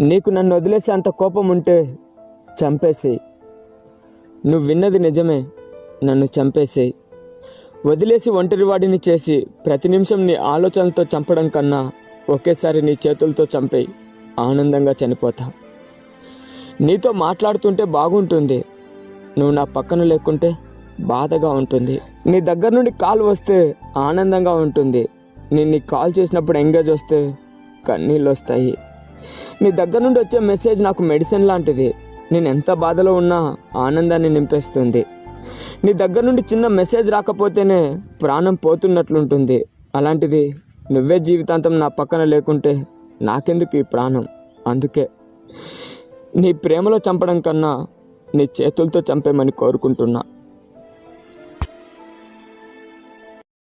నీకు నన్ను వదిలేసే అంత కోపం ఉంటే చంపేసేయి నువ్వు విన్నది నిజమే నన్ను చంపేసేయి వదిలేసి ఒంటరివాడిని చేసి ప్రతి నిమిషం నీ ఆలోచనలతో చంపడం కన్నా ఒకేసారి నీ చేతులతో చంపేయి ఆనందంగా చనిపోతా. నీతో మాట్లాడుతుంటే బాగుంటుంది. నువ్వు నా పక్కన లేకుంటే బాధగా ఉంటుంది. నీ దగ్గర నుండి కాల్ వస్తే ఆనందంగా ఉంటుంది. నేను నీకు కాల్ చేసినప్పుడు ఎంగేజ్ వస్తే కన్నీళ్ళు వస్తాయి. నీ దగ్గర నుండి వచ్చే మెసేజ్ నాకు మెడిసిన్ లాంటిది. నేను ఎంత బాధలో ఉన్నా ఆనందాన్ని నింపేస్తుంది. నీ దగ్గర నుండి చిన్న మెసేజ్ రాకపోతేనే ప్రాణం పోతున్నట్లుంటుంది. అలాంటిది నువ్వే జీవితాంతం నా పక్కన లేకుంటే నాకెందుకు ఈ ప్రాణం? అందుకే నీ ప్రేమలో చంపడం కన్నా నీ చేతులతో చంపేమని కోరుకుంటున్నా.